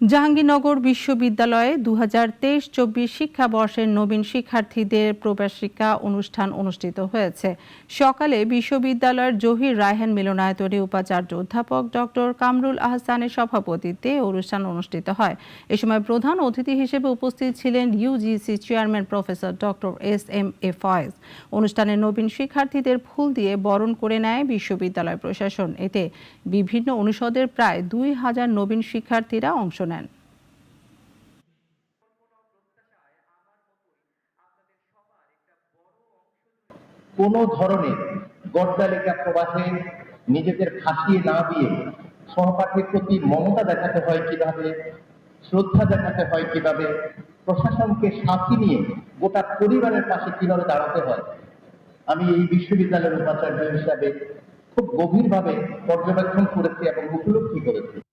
জাহাঙ্গীরনগর বিশ্ববিদ্যালয়ে দু হাজার তেইশ চব্বিশ শিক্ষাবর্ষের নবীন শিক্ষার্থীদের প্রবেশিকা অনুষ্ঠান অনুষ্ঠিত হয়েছে। সকালে বিশ্ববিদ্যালয়ের জহির রায়হান মিলনায়তনে উপাচার্য অধ্যাপক ডক্টর কামরুল আহসানের সভাপতিত্বে অনুষ্ঠান অনুষ্ঠিত হয়। এ সময় প্রধান অতিথি হিসেবে উপস্থিত ছিলেন UGC chairman professor doctor S M A Faiz. অনুষ্ঠানে নবীন শিক্ষার্থীদের ফুল দিয়ে বরণ করে নেয় বিশ্ববিদ্যালয় প্রশাসন। এতে বিভিন্ন অনুষদের প্রায় দুই হাজার নবীন শিক্ষার্থীরা অংশ নেন কোনো ধরনের গড্ডালিকা প্রবাহে নিজেদের ফাঁসিয়ে না দিয়ে সহপাঠীর প্রতি মমতা দেখাতে হয় কীভাবে, শ্রদ্ধা দেখাতে হয় কীভাবে, প্রশাসনকে সাথী নিয়ে গোটা পরিবারের পাশে কীভাবে দাঁড়াতে হয়? আমি এই বিশ্ববিদ্যালয়ের উপাচার্য হিসাবে খুব গভীরভাবে পর্যবেক্ষণ করেছি এবং উপলব্ধি করেছি।